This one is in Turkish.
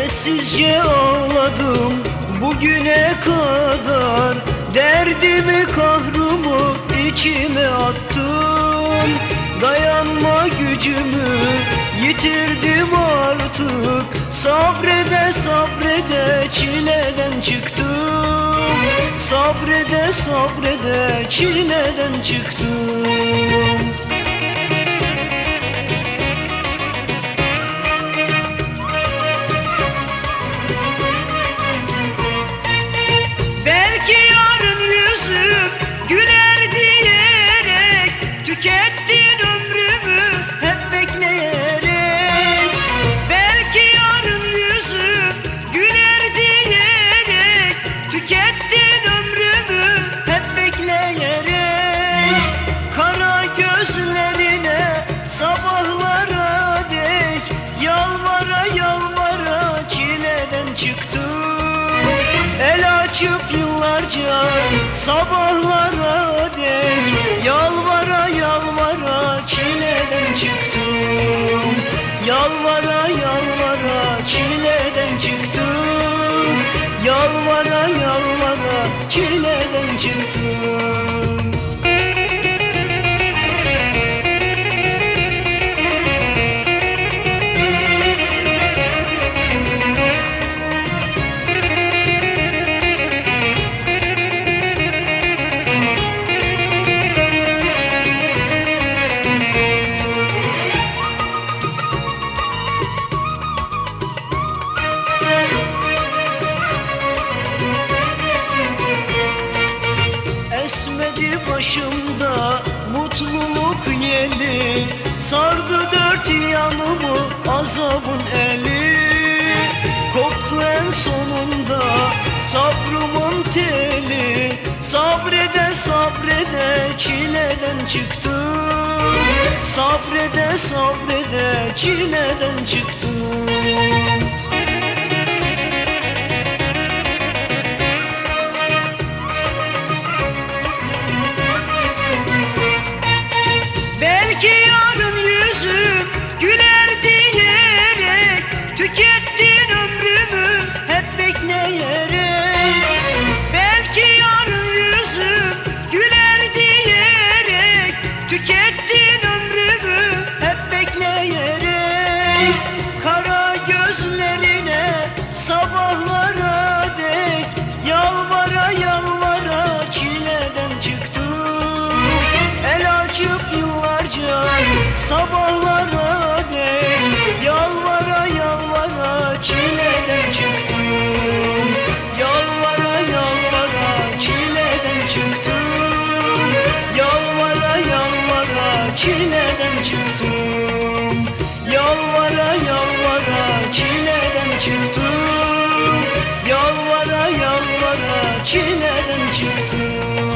Sessizce ağladım bugüne kadar. Derdimi kahrımı içime attım Dayanma gücümü yitirdim artık. Sabrede sabrede çileden çıktım. Sabrede sabrede çileden çıktım çıktım El açıp yıllarca sabahlara dek Yalvara yalvara çileden çıktım Yalvara yalvara çileden çıktım Yalvara yalvara çileden çıktım başımda mutluluk yeli. Sardı dört yanımı azabın eli. Koptu en sonunda sabrımın teli. Sabrede sabrede çileden çıktım Sabrede sabrede çileden çıktım Kara gözlerine sabahlara dek Yalvara yalvara çileden çıktım El açıp yıllarca sabahlara dek Yalvara yalvara çileden çıktım Yalvara yalvara çileden çıktım Yalvara yalvara çileden çıktım çileden çıktım. Yalvara yalvara çileden çıktım